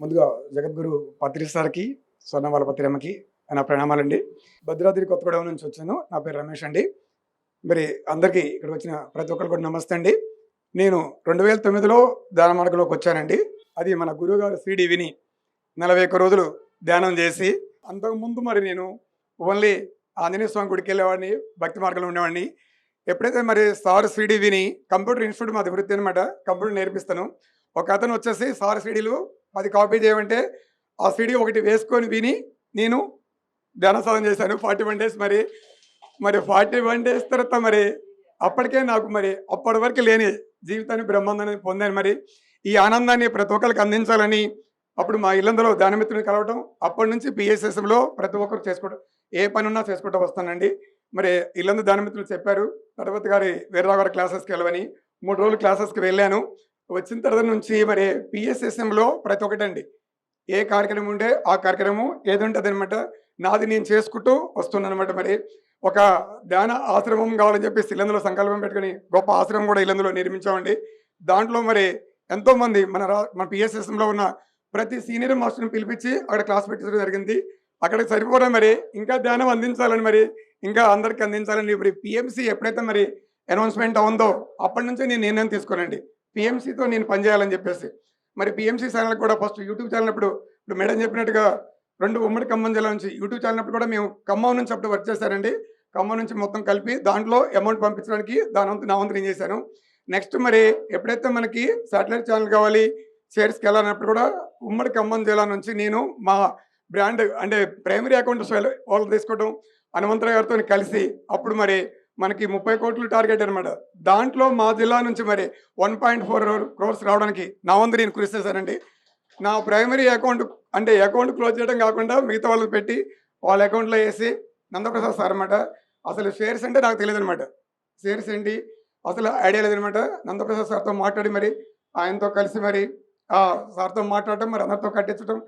ముందుగా జగద్గురు పత్రి సార్కి స్వర్ణమాల పత్రిమ్మకి నా ప్రణామాలండి. భద్రాద్రి కొత్తగూడెం నుంచి వచ్చాను. నా పేరు రమేష్ అండి. మరి అందరికీ ఇక్కడ వచ్చిన ప్రతి ఒక్కరు కూడా నమస్తే అండి. నేను రెండు వేల తొమ్మిదిలో ధ్యాన మార్గంలోకి వచ్చానండి. అది మన గురువుగారు సిడి విని నలభై ఒక్క రోజులు ధ్యానం చేసి అంతకుముందు మరి నేను ఓన్లీ ఆంజనేయ స్వామి గుడికి వెళ్ళేవాడిని భక్తి మార్గంలో ఉండేవాడిని. ఎప్పుడైతే మరి సార్ శ్రీడి విని కంప్యూటర్ ఇన్స్టిట్యూట్ మాది వృత్తి అనమాట కంప్యూటర్ నేర్పిస్తాను. ఒక అతను వచ్చేసి సార్ సీడీలు అది కాపీ చేయమంటే ఆ సీడీ ఒకటి వేసుకొని విని నేను ధ్యానసాధన చేశాను. ఫార్టీ వన్ డేస్ మరి మరి ఫార్టీ వన్ డేస్ తర్వాత మరి అప్పటికే నాకు మరి అప్పటి వరకు లేని జీవితాన్ని బ్రహ్మాండాన్ని పొందాను మరి. ఈ ఆనందాన్ని ప్రతి ఒక్కరికి అందించాలని అప్పుడు మా ఇల్లందులో ధ్యానమిత్రుని కలవటం అప్పటి నుంచి పిఎస్ఎస్ఎంలో ప్రతి ఒక్కరు చేసుకోవడం ఏ పని ఉన్నా చేసుకుంటూ వస్తానండి. మరి ఇల్లందు ధ్యానమిత్రులు చెప్పారు తర్వాత గారి వీరరావు గారి క్లాసెస్కి వెళ్ళవని మూడు రోజులు క్లాసెస్కి వెళ్ళాను. వచ్చిన తర్వాత నుంచి మరి పిఎస్ఎస్ఎంలో ప్రతి ఒక్కటండి. ఏ కార్యక్రమం ఉంటే ఆ కార్యక్రమం ఏది అనమాట నాది నేను చేసుకుంటూ వస్తున్నాను అనమాట మరి. ఒక ధ్యాన ఆశ్రమం కావాలని చెప్పి ఇల్లందులో సంకల్పం పెట్టుకుని గొప్ప ఆశ్రమం కూడా ఇల్లందులో నిర్మించామండి. దాంట్లో మరి ఎంతోమంది మన రా మన పిఎస్ఎస్ఎంలో ఉన్న ప్రతి సీనియర్ మాస్టర్ని పిలిపించి అక్కడ క్లాస్ పెట్టడం జరిగింది. అక్కడికి సరిపోవడం మరి. ఇంకా ధ్యానం అందించాలని మరి ఇంకా అందరికి అందించాలని ఇప్పుడు పిఎంసి ఎప్పుడైతే మరి అనౌన్స్మెంట్ అవుందో అప్పటి నుంచి నేను నిర్ణయం తీసుకోనండి. పిఎంసీతో నేను పనిచేయాలని చెప్పేసి. మరి పిఎంసీ ఛానల్ కూడా ఫస్ట్ యూట్యూబ్ ఛానల్ అప్పుడు ఇప్పుడు మేడం చెప్పినట్టుగా రెండు ఉమ్మడి ఖమ్మం జిల్లా నుంచి యూట్యూబ్ ఛానల్ అప్పుడు కూడా మేము ఖమ్మం నుంచి అప్పుడు వర్క్ చేశారండి ఖమ్మం నుంచి మొత్తం కలిపి దాంట్లో అమౌంట్ పంపించడానికి దాని వంతు నా వంతు నేను చేశాను. నెక్స్ట్ మరి ఎప్పుడైతే మనకి శాటిలైట్ ఛానల్ కావాలి షేర్స్కి వెళ్ళాలన్నప్పుడు కూడా ఉమ్మడి ఖమ్మం జిల్లా నుంచి నేను మా బ్రాండ్ అంటే ప్రైమరీ అకౌంట్ వాళ్ళు తీసుకోవడం హనుమంతరావు గారితో కలిసి అప్పుడు మరి మనకి ముప్పై కోట్లు టార్గెట్ అనమాట దాంట్లో మా జిల్లా నుంచి మరి వన్ పాయింట్ ఫోర్ క్రోర్స్ రావడానికి నా వంతు నేను కృషి చేశానండి. నా ప్రైమరీ అకౌంట్ అంటే అకౌంట్ క్లోజ్ చేయడం కాకుండా మిగతా వాళ్ళకి పెట్టి వాళ్ళ అకౌంట్లో వేసి నందప్రసాద్ సార్ అనమాట అసలు షేర్స్ అంటే నాకు తెలియదు అనమాట షేర్స్ ఏంటి? అసలు ఐడియా లేదనమాట నందప్రసాద్ సార్తో మాట్లాడి మరి ఆయనతో కలిసి మరి సార్తో మాట్లాడటం మరి అందరితో కట్టించడం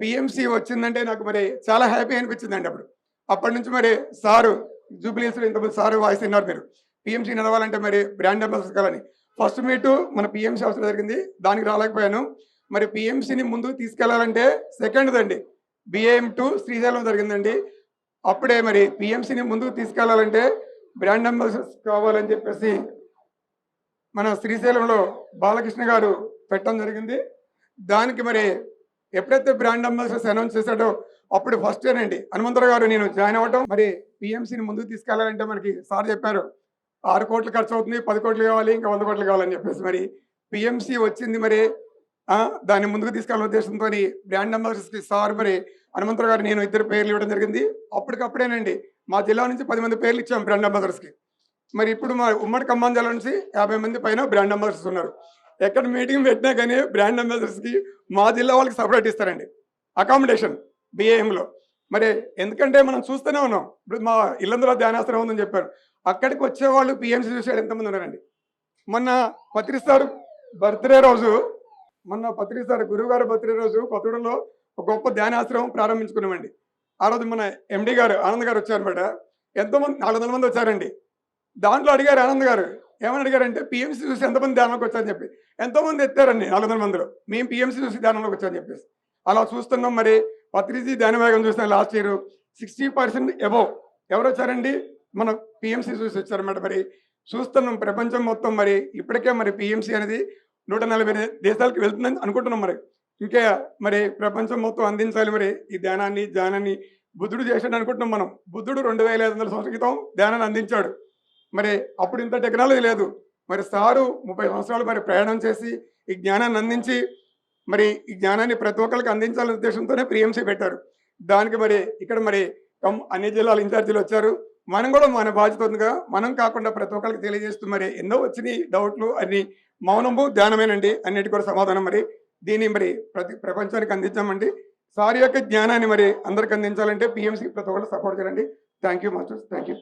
పిఎంసి వచ్చిందంటే నాకు మరి చాలా హ్యాపీ అనిపించిందండి అప్పుడు. అప్పటి నుంచి మరి సారు జూబ్లీస్లో ఇంతమంది సార్ వాయిస్ విన్నారు మీరు. పిఎంసీ నడవాలంటే మరి బ్రాండ్ అంబాసిడర్ కావాలని ఫస్ట్ మీటు మన పిఎంసీ అవసరం జరిగింది. దానికి రాలేకపోయాను. మరి పిఎంసీని ముందుకు తీసుకెళ్ళాలంటే సెకండ్ అండి. బిఏఎం టు శ్రీశైలం జరిగిందండి. అప్పుడే మరి పిఎంసీని ముందుకు తీసుకెళ్ళాలంటే బ్రాండ్ అంబాసిడర్స్ కావాలని చెప్పేసి మన శ్రీశైలంలో బాలకృష్ణ గారు పెట్టడం జరిగింది. దానికి మరి ఎప్పుడైతే బ్రాండ్ అంబాసిడర్స్ అనౌన్స్ చేశాడో అప్పుడు ఫస్ట్ అండి. హనుమంతరావు గారు నేను జాయిన్ అవ్వటం మరి పిఎంసీని ముందుకు తీసుకెళ్ళాలంటే మనకి సార్ చెప్పారు ఆరు కోట్లు ఖర్చు అవుతుంది పది కోట్లు కావాలి ఇంకా వంద కోట్లు కావాలని చెప్పేసి మరి పిఎంసీ వచ్చింది మరి దాన్ని ముందుకు తీసుకెళ్ళిన ఉద్దేశంతో బ్రాండ్ అంబాసిడర్స్కి సార్ మరి హనుమంతరావు గారు నేను ఇద్దరు పేర్లు ఇవ్వడం జరిగింది. అప్పటికప్పుడేనండి మా జిల్లా నుంచి పది మంది పేర్లు ఇచ్చాం బ్రాండ్ అంబాసిడర్స్కి మరి ఇప్పుడు మా ఉమ్మడి ఖమ్మం జిల్లా నుంచి యాభై మంది పైన బ్రాండ్ అంబాసిడర్స్ ఉన్నారు. ఎక్కడ మీటింగ్ పెట్టినా కానీ బ్రాండ్ అంబాసిడర్స్కి మా జిల్లా వాళ్ళకి సపరేట్ ఇస్తారండి. అకామిడేషన్ బిఏఎంలో మరి ఎందుకంటే మనం చూస్తూనే ఉన్నాం. ఇప్పుడు మా ఇల్లందులో ధ్యానాశ్రమం ఉందని చెప్పారు. అక్కడికి వచ్చేవాళ్ళు పిఎంసీ చూసాడు ఎంతమంది ఉన్నారండి? మొన్న పత్రిస్తారు బర్త్డే రోజు మొన్న పత్రిస్తారు గురువుగారు బర్త్డే రోజు కొత్తగూడెంలో ఒక గొప్ప ధ్యానాశ్రమం ప్రారంభించుకున్నామండి. ఆ రోజు మన ఎండి గారు ఆనంద్ గారు వచ్చారనమాట. ఎంతోమంది నాలుగు వందల మంది వచ్చారండి. దాంట్లో అడిగారు ఆనంద్ గారు ఏమని అడిగారంటే పిఎంసీ చూసి ఎంతమంది ధ్యానంలోకి వచ్చారని చెప్పి. ఎంతోమంది ఎత్తారండి నాలుగు వందల మందిలో. మేము పిఎంసీ చూసి ధ్యానంలోకి వచ్చారని చెప్పేసి. అలా చూస్తున్నాం మరి పత్రిజీ ధ్యాన చూసిన last year sixty percent above ఎవరు వచ్చారండి? మన పిఎంసీ చూసి వచ్చారన్నమాట మరి. చూస్తున్నాం ప్రపంచం మొత్తం మరి. ఇప్పటికే మరి పిఎంసీ అనేది నూట నలభై దేశాలకు వెళ్తుందని అనుకుంటున్నాం మరి. ఇంకా మరి ప్రపంచం మొత్తం అందించాలి మరి ఈ ధ్యానాన్ని ధ్యానాన్ని బుద్ధుడు చేశాడు అనుకుంటున్నాం మనం. బుద్ధుడు రెండు వేల ఐదు వందల సంవత్సరాల క్రితం ధ్యానాన్ని అందించాడు. మరి అప్పుడు ఇంత టెక్నాలజీ లేదు. మరి సారు ముప్పై సంవత్సరాలు మరి ప్రయాణం చేసి ఈ జ్ఞానాన్ని అందించి మరి ఈ జ్ఞానాన్ని ప్రతి ఒక్కరికి అందించాలనే ఉద్దేశంతోనే పిఎంసీ పెట్టారు. దానికి మరి ఇక్కడ మరి అన్ని జిల్లాల ఇన్ఛార్జీలు వచ్చారు. మనం కూడా మన బాధ్యత ఉందిగా. మనం కాకుండా ప్రతి ఒక్కరికి తెలియజేస్తూ మరి ఎన్నో వచ్చినాయి డౌట్లు అన్ని మౌనము ధ్యానమేనండి అన్నిటి కూడా సమాధానం మరి. దీన్ని మరి ప్రతి ప్రపంచానికి అందించామండి. సార్ యొక్క జ్ఞానాన్ని మరి అందరికి అందించాలంటే పిఎంసీ ప్రతి ఒక్కరు సపోర్ట్ చేయండి. Thank you masters thank you